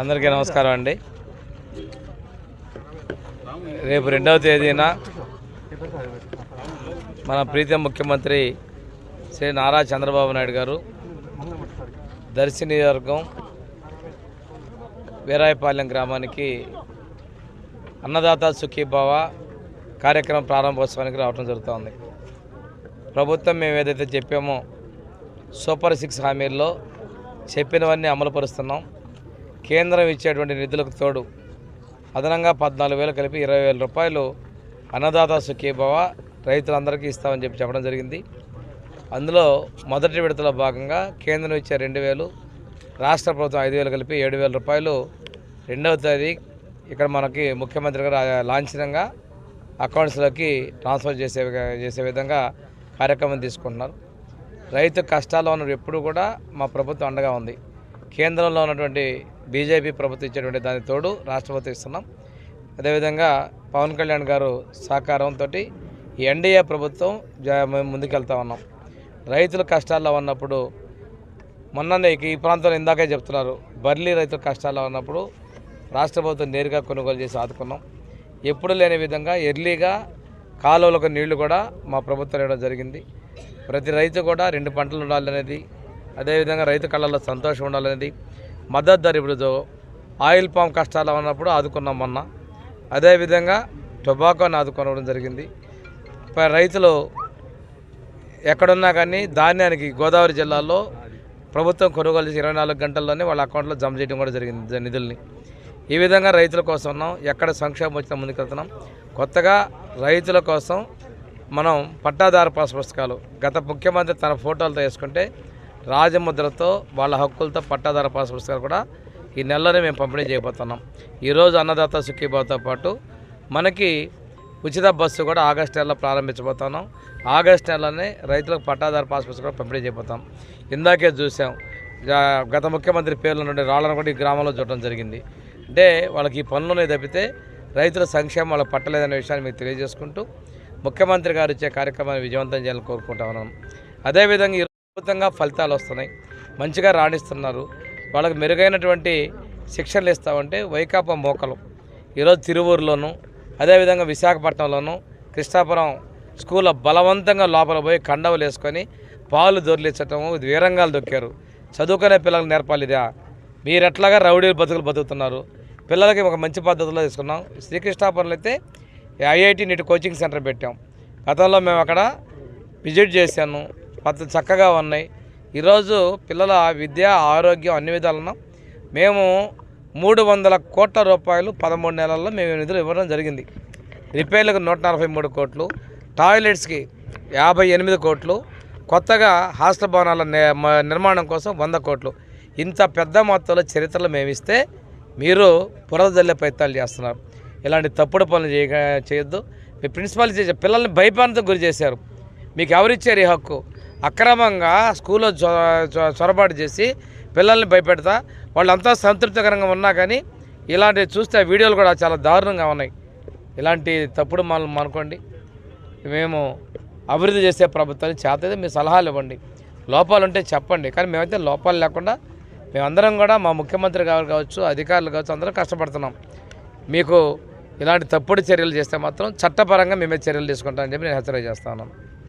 అందరికీ నమస్కారం అండి. రేపు రెండవ తేదీన మన ప్రీతి ముఖ్యమంత్రి శ్రీ నారా చంద్రబాబు నాయుడు గారు దర్శి నియోజకవర్గం వీరాయపాలెం గ్రామానికి అన్నదాత సుఖీభావ కార్యక్రమం ప్రారంభోత్సవానికి రావడం జరుగుతోంది. ప్రభుత్వం మేము ఏదైతే చెప్పామో సూపర్ సిక్స్ హామీల్లో చెప్పినవన్నీ అమలు పరుస్తున్నాం. కేంద్రం ఇచ్చేటువంటి నిధులకు తోడు అదనంగా పద్నాలుగు వేలు కలిపి ఇరవై వేల రూపాయలు అన్నదాత సుఖీభవ రైతులందరికీ ఇస్తామని చెప్పి చెప్పడం జరిగింది. అందులో మొదటి విడతలో భాగంగా కేంద్రం ఇచ్చే రెండు వేలు రాష్ట్ర ప్రభుత్వం ఐదు వేలు కలిపి ఏడు వేల రూపాయలు. రెండవ తేదీ ఇక్కడ మనకి ముఖ్యమంత్రి గారు లాంఛనంగా అకౌంట్స్లోకి ట్రాన్స్ఫర్ చేసే చేసే విధంగా కార్యక్రమం తీసుకుంటున్నారు. రైతు కష్టాల్లో ఉన్న ఎప్పుడు కూడా మా ప్రభుత్వం అండగా ఉంది. కేంద్రంలో ఉన్నటువంటి బీజేపీ ప్రభుత్వం ఇచ్చేటువంటి దాని తోడు రాష్ట్ర ఇస్తున్నాం. అదేవిధంగా పవన్ కళ్యాణ్ గారు సహకారంతో ఈ ఎన్డీఏ ప్రభుత్వం మేము ముందుకెళ్తా ఉన్నాం. రైతుల కష్టాల్లో ఉన్నప్పుడు మొన్ననే ఈ ప్రాంతంలో ఇందాకే చెప్తున్నారు బర్లీ రైతుల కష్టాల్లో ఉన్నప్పుడు రాష్ట్ర ప్రభుత్వం నేరుగా కొనుగోలు చేసి ఆదుకున్నాం. ఎప్పుడు లేని విధంగా ఎర్లీగా కాలువలకు నీళ్ళు కూడా మా ప్రభుత్వం ఇవ్వడం జరిగింది. ప్రతి రైతు కూడా రెండు పంటలు ఉండాలనేది అదేవిధంగా రైతు కళ్ళల్లో సంతోషం ఉండాలనేది మద్దతు ధర ఇప్పుడు ఆయిల్ పామ్ కష్టాలు ఉన్నప్పుడు ఆదుకున్నాం మొన్న. అదేవిధంగా టొబాకోని ఆదుకోవడం జరిగింది. రైతులు ఎక్కడున్నా కానీ ధాన్యానికి గోదావరి జిల్లాలో ప్రభుత్వం కొనుగోలు చేసి ఇరవై నాలుగు గంటల్లోనే వాళ్ళ అకౌంట్లో జమ చేయడం కూడా జరిగింది నిధుల్ని. ఈ విధంగా రైతుల కోసం ఉన్నాం. ఎక్కడ సంక్షేమం వచ్చినా ముందుకెళ్తున్నాం. కొత్తగా రైతుల కోసం మనం పట్టాదారు పాస్ పుస్తకాలు గత ముఖ్యమంత్రి తన ఫోటోలతో వేసుకుంటే రాజముద్రతో వాళ్ళ హక్కులతో పట్టాదార పాస్ పుస్తకాలు కూడా ఈ నెలలోనే మేము పంపిణీ చేయబోతున్నాం. ఈరోజు అన్నదాత సుఖీబాబుతో పాటు మనకి ఉచిత బస్సు కూడా ఆగస్ట్ నెలలో ప్రారంభించబోతున్నాం. ఆగస్ట్ నెలలోనే రైతులకు పట్టాదార పాస్ పుస్తకం కూడా పంపిణీ చేయబోతాం ఇందాకే చూసాం గత ముఖ్యమంత్రి పేర్లు నుండి రాళ్ళను కూడా ఈ గ్రామంలో చూడటం జరిగింది. అంటే వాళ్ళకి ఈ పనులనే తప్పితే రైతుల సంక్షేమం వాళ్ళకి పట్టలేదనే విషయాన్ని మీకు తెలియజేసుకుంటూ ముఖ్యమంత్రి గారు ఇచ్చే కార్యక్రమాన్ని విజయవంతం చేయాలని కోరుకుంటా ఉన్నాను అదేవిధంగా అద్భుతంగా ఫలితాలు వస్తున్నాయి. మంచిగా రాణిస్తున్నారు. వాళ్ళకి మెరుగైనటువంటి శిక్షణలు ఇస్తామంటే వైకాపా మోకలు. ఈరోజు తిరువూరులోను అదేవిధంగా విశాఖపట్నంలోను కృష్ణాపురం స్కూల్లో బలవంతంగా లోపల పోయి కండవలు వేసుకొని పాలు దొర్లించటము వీరంగాలు దొక్కారు. చదువుకునే పిల్లలకు నేర్పాలి ఇదా? మీరెట్లాగా రౌడీ బతుకులు బతుకుతున్నారు? పిల్లలకి ఒక మంచి పద్ధతిలో తీసుకున్నాం. శ్రీకృష్ణాపురంలో అయితే ఐఐటి నీటి కోచింగ్ సెంటర్ పెట్టాం. గతంలో మేము అక్కడ విజిట్ చేశాను. పద్ధతి చక్కగా ఉన్నాయి. ఈరోజు పిల్లల విద్య ఆరోగ్యం అన్ని విధాలను మేము మూడు వందల కోట్ల రూపాయలు పదమూడు నెలల్లో మేము నిధులు ఇవ్వడం జరిగింది. రిపేర్లకు నూట నలభై మూడు కోట్లు టాయిలెట్స్కి యాభై ఎనిమిది కోట్లు కొత్తగా హాస్టల్ భవనాల నిర్మాణం కోసం వంద కోట్లు. ఇంత పెద్ద మొత్తంలో చరిత్రలు మేమిస్తే మీరు బురద ప్రయత్నాలు చేస్తున్నారు. ఇలాంటి తప్పుడు పనులు చేయ చేయొద్దు. మీ ప్రిన్సిపాల్ చేసే పిల్లల్ని భయపానికి గురి చేశారు. మీకు ఎవరిచ్చారు ఈ హక్కు? అక్రమంగా స్కూల్లో చొ చొ- చొరబాటు చేసి పిల్లల్ని భయపెడతా వాళ్ళంతా సంతృప్తికరంగా ఉన్నా కానీ ఇలాంటివి చూస్తే వీడియోలు కూడా చాలా దారుణంగా ఉన్నాయి. ఇలాంటి తప్పుడు మనం అనుకోండి మేము అభివృద్ధి చేసే ప్రభుత్వాన్ని చేతైతే మీ సలహాలు ఇవ్వండి. లోపాలు ఉంటే చెప్పండి. కానీ మేమైతే లోపాలు లేకుండా మేమందరం కూడా మా ముఖ్యమంత్రి గారు కావచ్చు అధికారులు కావచ్చు అందరం కష్టపడుతున్నాం. మీకు ఇలాంటి తప్పుడు చర్యలు చేస్తే మాత్రం చట్టపరంగా మేమే చర్యలు తీసుకుంటామని చెప్పి నేను హెచ్చరిక చేస్తాను